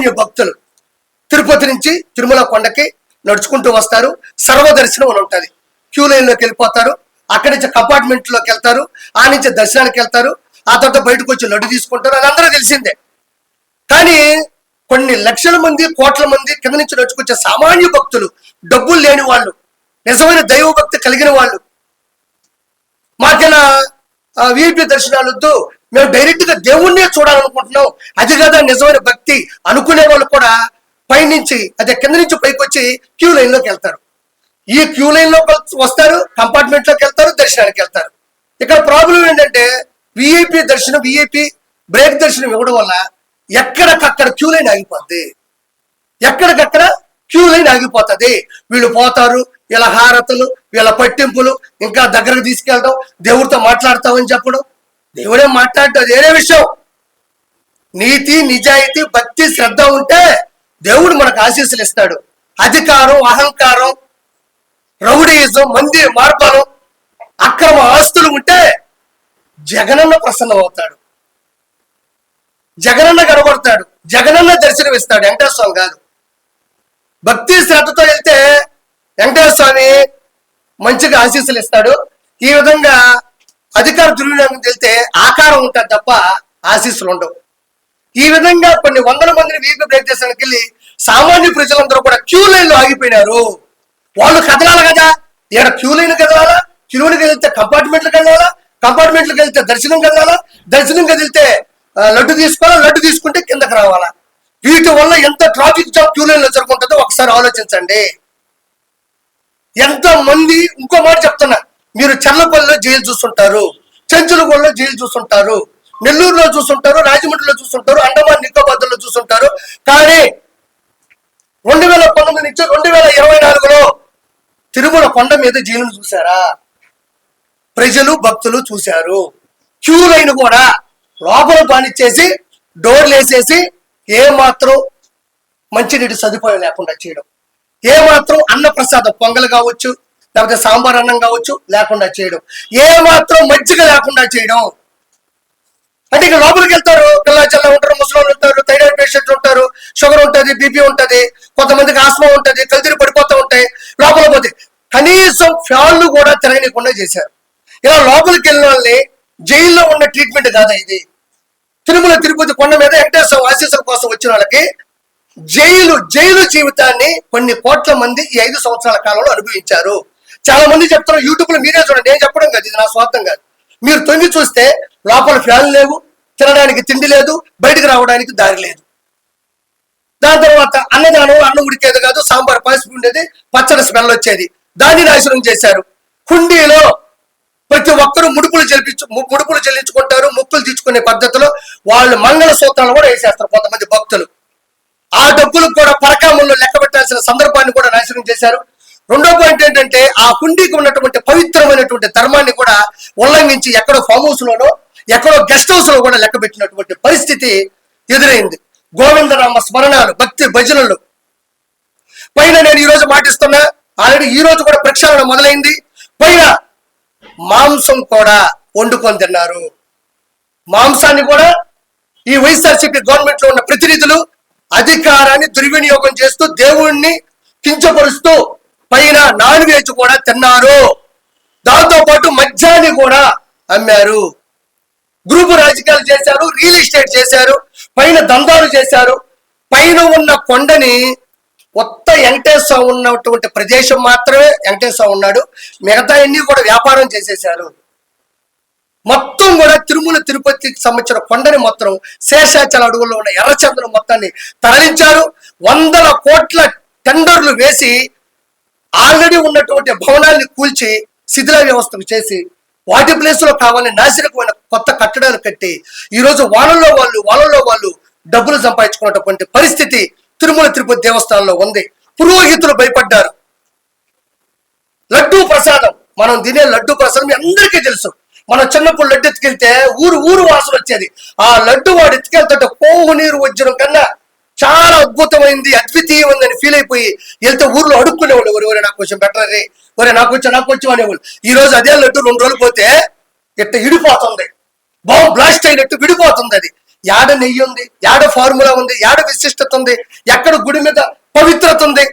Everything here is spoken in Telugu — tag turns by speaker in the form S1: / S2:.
S1: సామాన్య భక్తులు తిరుపతి నుంచి తిరుమల కొండకి నడుచుకుంటూ వస్తారు. సర్వదర్శనం అని ఉంటుంది. క్యూ లైన్లోకి వెళ్ళిపోతారు. అక్కడి నుంచి కంపార్ట్మెంట్లోకి వెళ్తారు. ఆ నుంచి దర్శనానికి వెళ్తారు. ఆ తర్వాత బయటకు వచ్చి లడ్డు తీసుకుంటారు. అది అందరూ తెలిసిందే. కానీ కొన్ని లక్షల మంది కోట్ల మంది కింద నుంచి నడుచుకొచ్చే సామాన్య భక్తులు డబ్బులు లేని వాళ్ళు నిజమైన దైవ భక్తి కలిగిన వాళ్ళు మాకైనా వీఐపీ దర్శనాలు వద్దు. మేము డైరెక్ట్గా దేవుణ్ణే చూడాలనుకుంటున్నాం. అది కదా నిజమైన భక్తి అనుకునే వాళ్ళు కూడా పైనుంచి అదే కింద నుంచి పైకి వచ్చి క్యూ లైన్లోకి వెళ్తారు. ఈ క్యూ లైన్లో వస్తారు కంపార్ట్మెంట్లోకి వెళ్తారు దర్శనానికి వెళ్తారు. ఇక్కడ ప్రాబ్లం ఏంటంటే విఐపి దర్శనం విఐపి బ్రేక్ దర్శనం ఇవ్వడం వల్ల ఎక్కడికక్కడ క్యూ లైన్ ఆగిపోద్ది. ఎక్కడికక్కడ క్యూ లైన్ ఆగిపోతుంది. వీళ్ళు పోతారు వీళ్ళ హారతులు వీళ్ళ పట్టింపులు ఇంకా దగ్గరకు తీసుకెళ్ళడం దేవుడితో మాట్లాడతామని చెప్పడం దేవుడే మాట్లాడటం వేరే విషయం. నీతి నిజాయితీ భక్తి శ్రద్ధ ఉంటే దేవుడు మనకు ఆశీస్సులు ఇస్తాడు. అధికారం అహంకారం రౌడీయిజం మంది మార్పాలు అక్రమ ఆస్తులు ఉంటే జగనన్న ప్రసన్నం అవుతాడు జగనన్న కనబడతాడు. జగనన్న దర్శనం ఇస్తాడు వెంకటేశ్వర స్వామి కాదు. భక్తి శ్రద్ధతో వెళ్తే వెంకటేశ్వర స్వామి మంచిగా ఆశీస్సులు ఇస్తాడు. ఈ విధంగా అధికార దుర్వినియోగం తెలితే ఆకారం ఉంటుంది తప్ప ఆశీస్సులు ఉండవు. ఈ విధంగా కొన్ని వందల మందిని వీపీ బ్రేక్ చేసానికి వెళ్ళి సామాన్య ప్రజలందరూ కూడా క్యూ లైన్లో ఆగిపోయినారు. వాళ్ళు కదలాలి కదా. ఇక్కడ క్యూ లైన్ కదలాలా? క్యూలోకి వెళ్తే కంపార్ట్మెంట్లకు వెళ్ళాలా? కంపార్ట్మెంట్లకు వెళ్తే దర్శనం కదలాలా దర్శనం కదిలితే లడ్డు తీసుకోవాలా? లడ్డు తీసుకుంటే కిందకి రావాలా? వీటి వల్ల ఎంత ట్రాఫిక్ జామ్ క్యూ లైన్లో జరుగుతుంటుందో ఒకసారి ఆలోచించండి. ఎంత మంది ఇంకో మాట చెప్తున్నా. మీరు చర్లపల్లిలో జైలు చూస్తుంటారు చెంచులగూడలో జైలు చూస్తుంటారు నెల్లూరులో చూస్తుంటారు రాజమండ్రిలో చూస్తుంటారు అండమాన్ నికోబార్లో చూస్తుంటారు. కానీ రెండు వేల పంతొమ్మిది నుంచి రెండు వేల ఇరవై నాలుగులో తిరుమల కొండ మీద జైలును చూశారా? ప్రజలు భక్తులు చూశారు. క్యూ లైన్ కూడా లోపల పానిచ్చేసి డోర్లు వేసేసి ఏమాత్రం మంచినీటి సదుపాయం లేకుండా చేయడం. ఏ మాత్రం పొంగలు కావచ్చు లేకపోతే సాంబార్ అన్నం కావచ్చు లేకుండా చేయడం. ఏ మాత్రం మజ్జిగ లేకుండా చేయడం. అంటే ఇక లోపలికి వెళ్తారు పిల్ల ఉంటారు ముసలి ఉంటారు థైరాయిడ్ పేషెంట్లు ఉంటారు షుగర్ ఉంటుంది బీపీ ఉంటుంది కొంతమందికి ఆస్మా ఉంటుంది కల్తీలు పడిపోతూ ఉంటాయి లోపల పోతే కనీసం ఫ్యాన్లు కూడా తిరగనీయకుండా చేశారు. ఇలా లోపలికి వెళ్ళిన వాళ్ళని జైల్లో ఉన్న ట్రీట్మెంట్ కాదా ఇది? తిరుమల తిరుపతి కొండ మీద వెంకటేశ్వర ఆశీస్సుల కోసం వచ్చిన వాళ్ళకి జైలు జైలు జీవితాన్ని కొన్ని కోట్ల మంది ఈ ఐదు సంవత్సరాల కాలంలో అనుభవించారు. చాలా మంది చెప్తారు యూట్యూబ్లో మీరే చూడండి నేను చెప్పడం కాదు ఇది నా స్వార్థం కాదు. మీరు తొంగి చూస్తే లోపల ఫ్యాన్ లేవు తినడానికి తిండి లేదు బయటకు రావడానికి దారి లేదు. దాని తర్వాత అన్నదానం అన్నం ఉడికేది కాదు సాంబార్ పసుపు ఉండేది పచ్చడి స్మెల్ వచ్చేది. దాన్ని నాశనం చేశారు. హుండీలో ప్రతి ఒక్కరూ ముడుపులు చెల్లించు ముడుపులు చెల్లించుకుంటారు ముక్కులు తీర్చుకునే పద్ధతిలో వాళ్ళు మంగళ సూత్రాలు కూడా వేసేస్తారు కొంతమంది భక్తులు. ఆ డబ్బులు కూడా పరకాముల్లో లెక్క పెట్టాల్సిన సందర్భాన్ని కూడా నాశనం చేశారు. రెండో పాయింట్ ఏంటంటే ఆ హుండీకి ఉన్నటువంటి పవిత్రమైనటువంటి ధర్మాన్ని కూడా ఉల్లంఘించి ఎక్కడో ఫామ్ హౌస్ లోనో ఎక్కడో గెస్ట్ హౌస్లో కూడా లెక్క పెట్టినటువంటి పరిస్థితి ఎదురైంది. గోవిందరామ స్మరణాలు భక్తి భజనలు. పైన నేను ఈరోజు మాటిస్తున్నా ఆల్రెడీ ఈ రోజు కూడా ప్రక్షాళన మొదలైంది. పైన మాంసం కూడా వండుకొని తిన్నారు. మాంసాన్ని కూడా ఈ వైఎస్ఆర్సీపీ గవర్నమెంట్లో ఉన్న ప్రతినిధులు అధికారాన్ని దుర్వినియోగం చేస్తూ దేవుణ్ణి కించపరుస్తూ పైన నాన్ వెజ్ కూడా తిన్నారు. దాంతో పాటు మద్యాన్ని కూడా అమ్మారు. గ్రూపు రాజకీయాలు చేశారు రియల్ ఎస్టేట్ చేశారు పైన దందాలు చేశారు. పైన ఉన్న కొండని కొత్త వెంకటేశ్వర ఉన్నటువంటి ప్రదేశం మాత్రమే వెంకటేశ్వర ఉన్నాడు. మిగతా అన్ని కూడా వ్యాపారం చేసేశారు. మొత్తం కూడా తిరుమల తిరుపతికి సంబంధించిన కొండని మొత్తం శేషాచల అడవుల్లో ఉన్న ఎర్రచంద్రం మొత్తాన్ని తరలించారు. వందల కోట్ల టెండర్లు వేసి ఆల్రెడీ ఉన్నటువంటి భవనాల్ని కూల్చి శిథిల వ్యవస్థను చేసి వాటి ప్లేస్లో కావాలని నాశనకమైన కొత్త కట్టడాలు కట్టి ఈరోజు రోజు వాళ్ళలో వాళ్ళు వాళ్ళలో వాళ్ళు డబ్బులు సంపాదించుకున్నటువంటి పరిస్థితి తిరుమల తిరుపతి దేవస్థానంలో ఉంది. పురోహితులు భయపడ్డారు. లడ్డూ ప్రసాదం మనం తినే లడ్డూ ప్రసాదం మీ అందరికీ తెలుసు. మనం చిన్నప్పుడు లడ్డు ఎత్తుకెళ్తే ఊరు ఊరు వాసన వచ్చేది. ఆ లడ్డు వాడు ఎత్తుకెళ్తుంటే కోము నీరు వచ్చిన కన్నా చాలా అద్భుతమైంది అద్వితీయమైంది అని ఫీల్ అయిపోయి వెళ్తే ఊర్లో అడుక్కునేవాళ్ళు ఒరే ఒరే నాకు కొంచెం బెటర్ అది ఒరే నాకు కొంచెం నాకు కొంచెం అనేవాళ్ళు. ఈ రోజు అదే లడ్డు రెండు రోజులు పోతే ఇట్ట ఇడిపోతుంది బాంబు బ్లాస్ట్ అయినట్టు విడిపోతుంది అది. యాడ నెయ్యి ఉంది యాడ ఫార్ములా ఉంది యాడ విశిష్టత ఉంది ఎక్కడ గుడి మీద పవిత్రత ఉంది.